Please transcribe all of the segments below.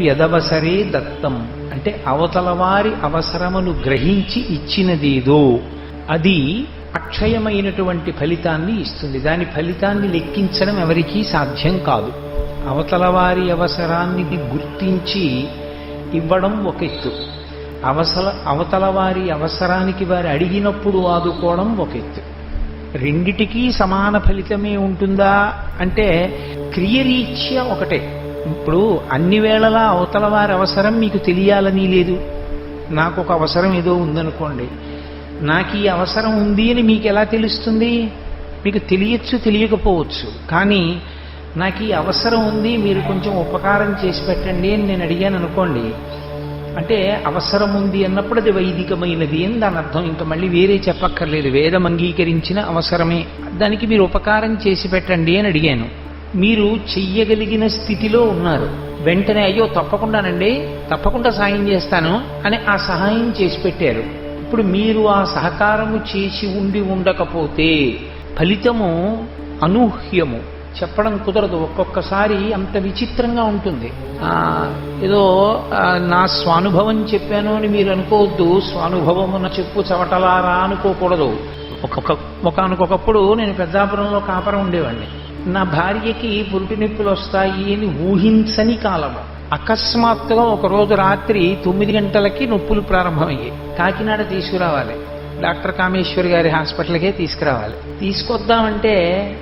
యదవసరే దత్తం. అంటే అవతల వారి అవసరమును గ్రహించి ఇచ్చినదేదో అది అక్షయమైనటువంటి ఫలితాన్ని ఇస్తుంది. దాని ఫలితాన్ని లెక్కించడం ఎవరికీ సాధ్యం కాదు. అవతల వారి అవసరాన్ని గుర్తించి ఇవ్వడం ఒక ఎత్తు. అవసర అవతల వారి అవసరానికి వారు అడిగినప్పుడు ఆదుకోవడం ఒక ఎత్తు. రెండిటికీ సమాన ఫలితమే ఉంటుందా? అంటే క్రియరీత్యా ఒకటే. ఇప్పుడు అన్ని వేళలా అవతల వారి అవసరం మీకు తెలియాలని లేదు. నాకు ఒక అవసరం ఏదో ఉందనుకోండి. నాకు ఈ అవసరం ఉంది అని మీకు ఎలా తెలుస్తుంది? మీకు తెలియచ్చు తెలియకపోవచ్చు. కానీ నాకు ఈ అవసరం ఉంది మీరు కొంచెం ఉపకారం చేసి పెట్టండి అని నేను అడిగాను అనుకోండి. అంటే అవసరం ఉంది అన్నప్పుడు అది వైదికమైనది అని దాని అర్థం. ఇంకా మళ్ళీ వేరే చెప్పక్కర్లేదు. వేదం అంగీకరించిన అవసరమే. దానికి మీరు ఉపకారం చేసి పెట్టండి అని అడిగాను. మీరు చెయ్యగలిగిన స్థితిలో ఉన్నారు. వెంటనే అయ్యో తప్పకుండానండి తప్పకుండా సాయం చేస్తాను అని ఆ సహాయం చేసి పెట్టారు. ఇప్పుడు మీరు ఆ సహకారము చేసి ఉండి ఉండకపోతే ఫలితము అనూహ్యము. చెప్పడం కుదరదు. ఒక్కొక్కసారి అంత విచిత్రంగా ఉంటుంది. ఏదో నా స్వానుభవం చెప్పాను అని మీరు అనుకోవద్దు. స్వానుభవమున చెప్పు చవటలారా అనుకోకూడదు. ఒక్కొక్క ఒకనకొకప్పుడు నేను పెద్దాపురంలో కాపరం ఉండేవాడిని. నా భార్యకి పురుటి నొప్పులు వస్తాయి అని ఊహించని కాలము అకస్మాత్తుగా ఒకరోజు రాత్రి తొమ్మిది గంటలకి నొప్పులు ప్రారంభమయ్యాయి. కాకినాడ తీసుకురావాలి. డాక్టర్ కామేశ్వర్ గారి హాస్పిటల్కే తీసుకురావాలి. తీసుకొద్దామంటే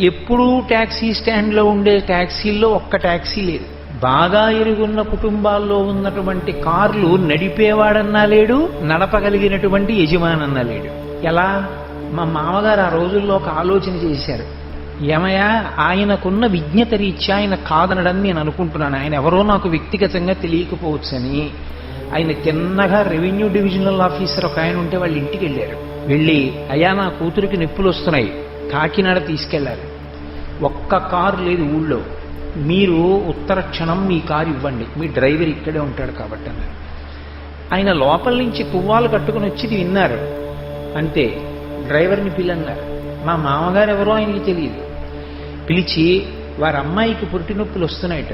ఎప్పుడూ ట్యాక్సీ స్టాండ్లో ఉండే ట్యాక్సీల్లో ఒక్క ట్యాక్సీ లేదు. బాగా ఎరుగున్న కుటుంబాల్లో ఉన్నటువంటి కార్లు నడిపేవాడన్నా లేడు నడపగలిగినటువంటి యజమానన్నా లేడు. ఎలా? మా మామగారు ఆ రోజుల్లో ఒక ఆలోచన చేశారు. ఏమయ్యా? ఆయనకున్న విజ్ఞత రీత్యా ఆయన కాదనడం నేను అనుకుంటున్నాను. ఆయన ఎవరో నాకు వ్యక్తిగతంగా తెలియకపోవచ్చని. ఆయన తిన్నగా రెవెన్యూ డివిజనల్ ఆఫీసర్ ఒక ఆయన ఉంటే వాళ్ళ ఇంటికి వెళ్ళారు. వెళ్ళి అయ్యా నా కూతురికి నొప్పులు వస్తున్నాయి. కాకినాడ తీసుకెళ్ళారు ఒక్క కారు లేదు ఊళ్ళో. మీరు ఉత్తర క్షణం మీ కారు ఇవ్వండి. మీ డ్రైవర్ ఇక్కడే ఉంటాడు కాబట్టి అన్నారు. ఆయన లోపల నుంచి పువ్వాలు కట్టుకుని వచ్చి విన్నారు. అంతే. డ్రైవర్ని పిల్లన్నారు మా మామగారు ఎవరో ఆయనకి తెలియదు. పిలిచి వారి అమ్మాయికి పురిటి నొప్పులు వస్తున్నాయట.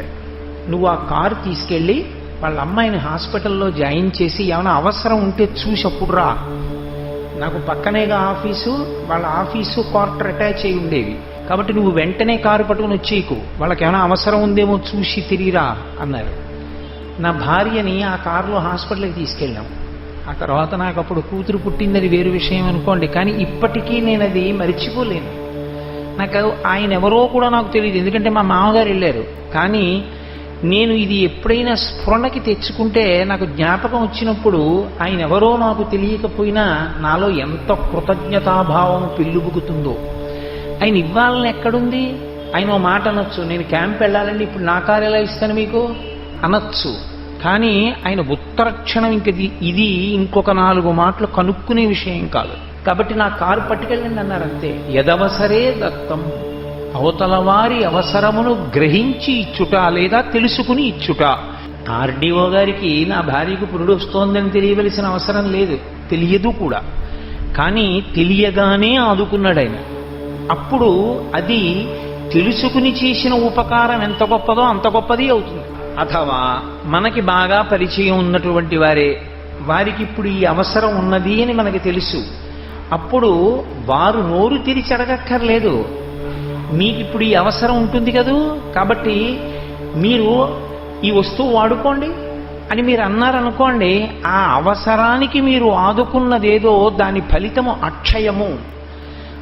నువ్వు ఆ కారు తీసుకెళ్ళి వాళ్ళ అమ్మాయిని హాస్పిటల్లో జాయిన్ చేసి ఏమైనా అవసరం ఉంటే చూసి అప్పుడు రా. నాకు పక్కనేగా ఆఫీసు వాళ్ళ ఆఫీసు క్వార్టర్ అటాచ్ అయి ఉండేవి. కాబట్టి నువ్వు వెంటనే కారు పట్టుకుని వచ్చేయకు. వాళ్ళకి ఏమైనా అవసరం ఉందేమో చూసి తిరిగిరా అన్నారు. నా భార్యని ఆ కారులో హాస్పిటల్కి తీసుకెళ్ళాం. ఆ తర్వాత నాకు అప్పుడు కూతురు పుట్టిందని వేరు విషయం అనుకోండి కానీ ఇప్పటికీ నేను అది మర్చిపోలేను. నాకు ఆయన ఎవరో కూడా నాకు తెలియదు ఎందుకంటే మా మామగారు వెళ్ళారు. కానీ నేను ఇది ఎప్పుడైనా స్ఫురణకి తెచ్చుకుంటే నాకు జ్ఞాపకం వచ్చినప్పుడు ఆయన ఎవరో నాకు తెలియకపోయినా నాలో ఎంత కృతజ్ఞతాభావం పెళ్ళుబుకుతుందో. ఆయన ఇవ్వాలని ఎక్కడుంది? ఆయన ఓ మాట అనొచ్చు నేను క్యాంప్ వెళ్ళాలండి ఇప్పుడు నా కార్యాలయం ఇస్తాను మీకు? అనొచ్చు. కానీ ఆయన ఉత్తరక్షణం ఇంక ఇది- ఇంకొక నాలుగు మాటలు కనుక్కునే విషయం కాదు. కాబట్టి నా కారు పట్టుకెళ్ళండి అన్నారు అంతే యదవసరే దత్తం. అవతల వారి అవసరమును గ్రహించి ఇచ్చుట లేదా తెలుసుకుని ఇచ్చుట. ఆర్డీఓ గారికి నా భార్యకు పురుడు వస్తోందని తెలియవలసిన అవసరం లేదు. తెలియదు కూడా. కానీ తెలియగానే ఆదుకున్నాడు ఆయన అప్పుడు అది తెలుసుకుని చేసిన ఉపకారం ఎంత గొప్పదో అంత గొప్పది అవుతుంది. అథవా మనకి బాగా పరిచయం ఉన్నటువంటి వారే. వారికి ఇప్పుడు ఈ అవసరం ఉన్నది అని మనకి తెలుసు. అప్పుడు వారు నోరు తెరిచి అడగక్కర్లేదు. మీకు ఇప్పుడు ఈ అవసరం ఉంటుంది కదూ? కాబట్టి మీరు ఈ వస్తువు వాడుకోండి అని మీరు అన్నారనుకోండి ఆ అవసరానికి మీరు ఆదుకున్నదేదో దాని ఫలితము అక్షయము.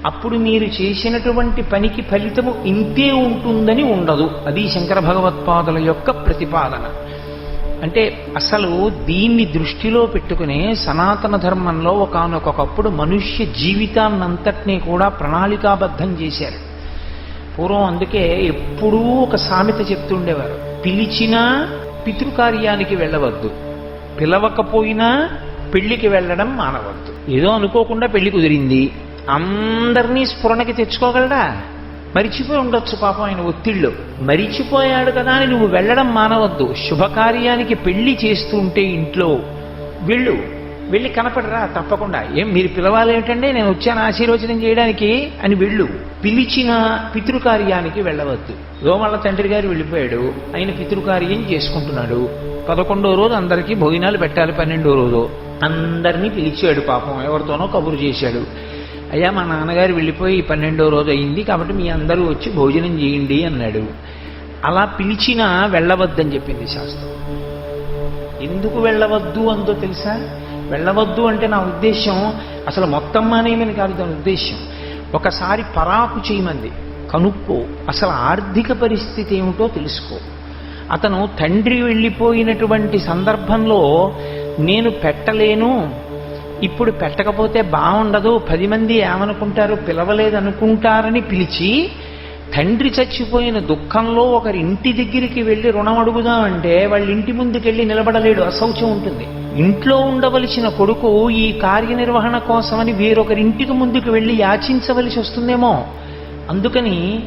అప్పుడు మీరు చేసినటువంటి పనికి ఫలితము ఇంతే ఉంటుందని ఉండదు. అది శంకర భగవత్పాదుల యొక్క ప్రతిపాదన. అంటే అసలు దీన్ని దృష్టిలో పెట్టుకునే సనాతన ధర్మంలో ఒకనొకప్పుడు మనుష్య జీవితాన్నంతటినీ కూడా ప్రణాళికాబద్ధం చేశారు. పూర్వం అందుకే ఎప్పుడూ ఒక సామెత చెప్తుండేవారు. పిలిచినా పితృకార్యానికి వెళ్ళవద్దు. పిలవకపోయినా పెళ్ళికి వెళ్ళడం మానవద్దు. ఏదో అనుకోకుండా పెళ్ళి కుదిరింది. అందరినీ స్ఫురణకి తెచ్చుకోగలడా? మరిచిపోయి ఉండొచ్చు పాపం ఆయన ఒత్తిళ్ళు. మరిచిపోయాడు కదా అని నువ్వు వెళ్ళడం మానవద్దు. శుభకార్యానికి పెళ్ళి చేస్తూ ఉంటే ఇంట్లో వెళ్ళు. వెళ్ళి కనపడరా తప్పకుండా. ఏం మీరు పిలవాలి ఏమిటంటే నేను వచ్చాను ఆశీర్వచనం చేయడానికి అని వెళ్ళు. పిలిచిన పితృకార్యానికి వెళ్ళవద్దు. రోమళ్ళ తండ్రి గారు వెళ్ళిపోయాడు. ఆయన పితృకార్యం చేసుకుంటున్నాడు. పదకొండో రోజు అందరికీ భోజనాలు పెట్టాలి పన్నెండో రోజు. అందరినీ పిలిచాడు పాపం. ఎవరితోనో కబురు చేశాడు. అయ్యా మా నాన్నగారు వెళ్ళిపోయి పన్నెండో రోజు అయింది కాబట్టి మీ అందరూ వచ్చి భోజనం చేయండి అన్నాడు. అలా పిలిచినా వెళ్ళవద్దని చెప్పింది శాస్త్రం. ఎందుకు వెళ్ళవద్దు అందో తెలుసా? వెళ్ళవద్దు అంటే నా ఉద్దేశం అసలు మొత్తం మానేయమని కాదు దాని ఉద్దేశం. ఒకసారి పరాకు చేయమంది. కనుక్కో అసలు ఆర్థిక పరిస్థితి ఏమిటో తెలుసుకో. అతను తండ్రి వెళ్ళిపోయినటువంటి సందర్భంలో నేను పెట్టలేను ఇప్పుడు పెట్టకపోతే బాగుండదు పది మంది ఏమనుకుంటారు? పిలవలేదనుకుంటారని పిలిచి తండ్రి చచ్చిపోయిన దుఃఖంలో ఒకరి ఇంటి దగ్గరికి వెళ్ళి రుణం అడుగుదామంటే వాళ్ళ ఇంటి ముందుకెళ్ళి నిలబడలేడు. అసౌచ్యం ఉంటుంది. ఇంట్లో ఉండవలసిన కొడుకు ఈ కార్యనిర్వహణ కోసమని వేరొకరి ఇంటికి ముందుకు వెళ్ళి యాచించవలసి వస్తుందేమో? అందుకని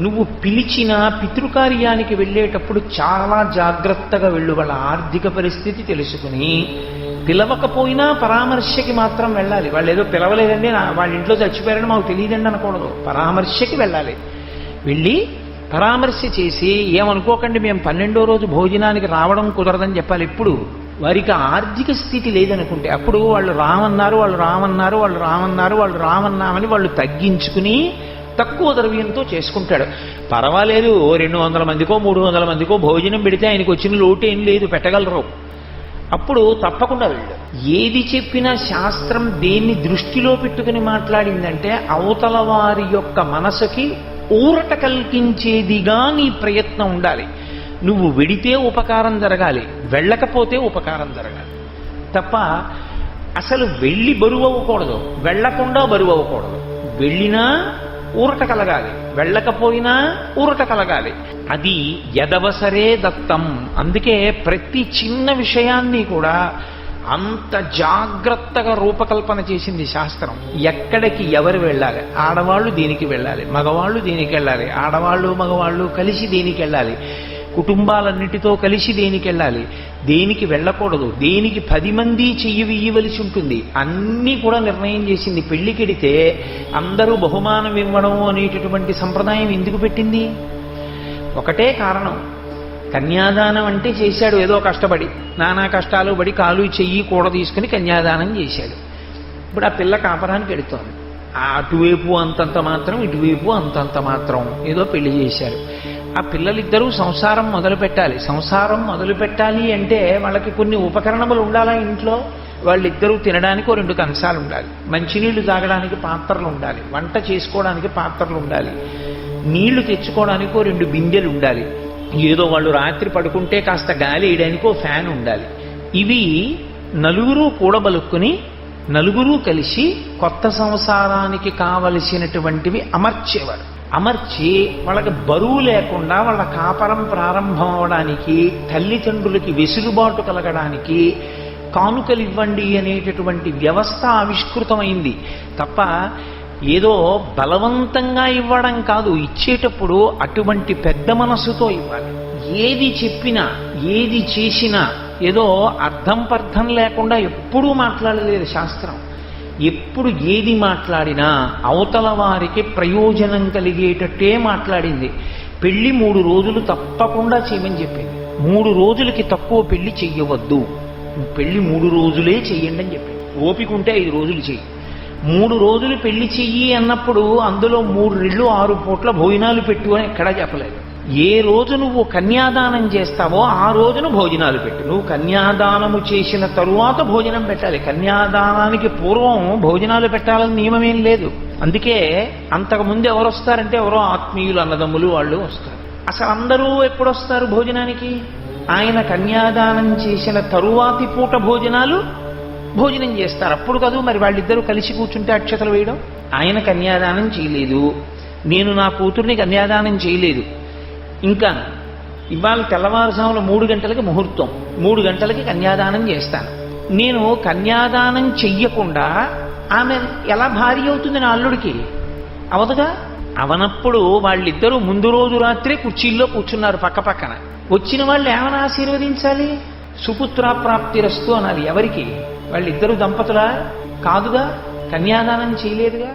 నువ్వు పిలిచిన పితృకార్యానికి వెళ్ళేటప్పుడు చాలా జాగ్రత్తగా వెళ్ళు. వాళ్ళ ఆర్థిక పరిస్థితి తెలుసుకుని పిలవకపోయినా పరామర్శకి మాత్రం వెళ్ళాలి. వాళ్ళు ఏదో పిలవలేదండి వాళ్ళ ఇంట్లో చచ్చిపోయారని మాకు తెలియదండి అనకూడదు. పరామర్శకి వెళ్ళాలి. వెళ్ళి పరామర్శ చేసి ఏమనుకోకండి మేము పన్నెండో రోజు భోజనానికి రావడం కుదరదని చెప్పాలి. ఇప్పుడు వారికి ఆర్థిక స్థితి లేదనుకుంటే అప్పుడు వాళ్ళు రామన్నారు వాళ్ళు రామన్నారు వాళ్ళు రామన్నారు వాళ్ళు రామన్నామని వాళ్ళు తగ్గించుకుని తక్కువ ద్రవ్యంతో చేసుకుంటాడు. పర్వాలేదు ఓ రెండు వందల మందికో మూడు వందల మందికో భోజనం పెడితే ఆయనకు వచ్చిన లోటు ఏం లేదు పెట్టగలరు. అప్పుడు తప్పకుండా వెళ్ళాడు. ఏది చెప్పినా శాస్త్రం దేన్ని దృష్టిలో పెట్టుకుని మాట్లాడిందంటే అవతల వారి యొక్క మనసుకి ఊరట కల్పించేదిగా నీ ప్రయత్నం ఉండాలి. నువ్వు వెడితే ఉపకారం జరగాలి వెళ్ళకపోతే ఉపకారం జరగాలి. తప్ప అసలు వెళ్ళి బరువు అవ్వకూడదు వెళ్ళకుండా బరువు అవ్వకూడదు. వెళ్ళినా ఊరట కలగాలి. వెళ్ళకపోయినా ఊరట కలగాలి. అది ఎదవసరే దత్తం. అందుకే ప్రతి చిన్న విషయాన్ని కూడా అంత జాగ్రత్తగా రూపకల్పన చేసింది శాస్త్రం. ఎక్కడికి ఎవరు వెళ్ళాలి? ఆడవాళ్ళు దీనికి వెళ్ళాలి. మగవాళ్ళు దీనికి వెళ్ళాలి. ఆడవాళ్ళు మగవాళ్ళు కలిసి దీనికి వెళ్ళాలి. కుటుంబాలన్నిటితో కలిసి దేనికి వెళ్ళాలి? దేనికి వెళ్ళకూడదు? దేనికి పది మంది చెయ్యి వేయవలసి ఉంటుంది? అన్నీ కూడా నిర్ణయం చేసింది పెళ్ళికెడితే అందరూ బహుమానం ఇవ్వడం అనేటటువంటి సంప్రదాయం ఎందుకు పెట్టింది? ఒకటే కారణం. కన్యాదానం అంటే చేశాడు ఏదో కష్టపడి నానా కష్టాలు పడి కాలు చెయ్యి కూడ తీసుకుని కన్యాదానం చేశాడు. ఇప్పుడు ఆ పిల్ల కాపరానికి ఎడుతోంది. అటువైపు అంతంత మాత్రం ఇటువైపు అంతంత మాత్రం ఏదో పెళ్ళి చేశారు ఆ పిల్లలిద్దరూ సంసారం మొదలు పెట్టాలి. సంసారం మొదలు పెట్టాలి అంటే వాళ్ళకి కొన్ని ఉపకరణములు ఉండాలా ఇంట్లో? వాళ్ళిద్దరూ తినడానికి ఓ రెండు కంచాలు ఉండాలి. మంచినీళ్ళు తాగడానికి పాత్రలు ఉండాలి. వంట చేసుకోవడానికి పాత్రలు ఉండాలి. నీళ్ళు తెచ్చుకోవడానికి ఓ రెండు బిందెలు ఉండాలి. ఏదో వాళ్ళు రాత్రి పడుకుంటే కాస్త గాలి వేయడానికి ఓ ఫ్యాన్ ఉండాలి. ఇవి నలుగురు కూడబలుక్కుని నలుగురు కలిసి కొత్త సంసారానికి కావలసినటువంటివి అమర్చేవారు. అమర్చి వాళ్ళకి బరువు లేకుండా వాళ్ళ కాపరం ప్రారంభం అవడానికి తల్లిదండ్రులకి వెసులుబాటు కలగడానికి కానుకలు ఇవ్వండి అనేటటువంటి వ్యవస్థ ఆవిష్కృతమైంది. తప్ప ఏదో బలవంతంగా ఇవ్వడం కాదు. ఇచ్చేటప్పుడు అటువంటి పెద్ద మనసుతో ఇవ్వాలి. ఏది చెప్పినా ఏది చేసినా ఏదో అర్థం పర్థం లేకుండా ఎప్పుడూ మాట్లాడలేదు శాస్త్రం. ఎప్పుడు ఏది మాట్లాడినా అవతల వారికి ప్రయోజనం కలిగేటట్టే మాట్లాడింది. పెళ్ళి మూడు రోజులు తప్పకుండా చేయమని చెప్పింది. మూడు రోజులకి తక్కువ పెళ్ళి చెయ్యవద్దు. పెళ్ళి మూడు రోజులే చెయ్యండి అని చెప్పింది. ఓపిక ఉంటే ఐదు రోజులు చెయ్యి. మూడు రోజులు పెళ్ళి చెయ్యి అన్నప్పుడు అందులో మూడు రెళ్ళు ఆరు పూట్ల భోజనాలు పెట్టు అని ఎక్కడా చెప్పలేదు. ఏ రోజు నువ్వు కన్యాదానం చేస్తావో ఆ రోజున భోజనాలు పెట్టు. నువ్వు కన్యాదానము చేసిన తరువాత భోజనం పెట్టాలి. కన్యాదానానికి పూర్వం భోజనాలు పెట్టాలని నియమమేం లేదు. అందుకే అంతకుముందు ఎవరు వస్తారంటే ఎవరో ఆత్మీయులు అన్నదమ్ములు వాళ్ళు వస్తారు. అసలు అందరూ ఎప్పుడు వస్తారు భోజనానికి? ఆయన కన్యాదానం చేసిన తరువాతి పూట భోజనాలు భోజనం చేస్తారు. అప్పుడు కాదు మరి వాళ్ళిద్దరూ కలిసి కూర్చుంటే అక్షతలు వేయడం? ఆయన కన్యాదానం చేయలేదు. నేను నా కూతుర్ని కన్యాదానం చేయలేదు. ఇంకా ఇవాళ తెల్లవారుజామున మూడు గంటలకి ముహూర్తం. మూడు గంటలకి కన్యాదానం చేస్తాను. నేను కన్యాదానం చెయ్యకుండా ఆమె ఎలా భారీ అవుతుంది నా అల్లుడికి? అవదుగా? అవనప్పుడు వాళ్ళిద్దరూ ముందు రోజు రాత్రే కుర్చీల్లో కూర్చున్నారు పక్క పక్కన. వచ్చిన వాళ్ళు ఏమని ఆశీర్వదించాలి? సుపుత్ర ప్రాప్తిరస్తు అనాలి ఎవరికి? వాళ్ళిద్దరు దంపతులా? కాదుగా? కన్యాదానం చేయలేదుగా?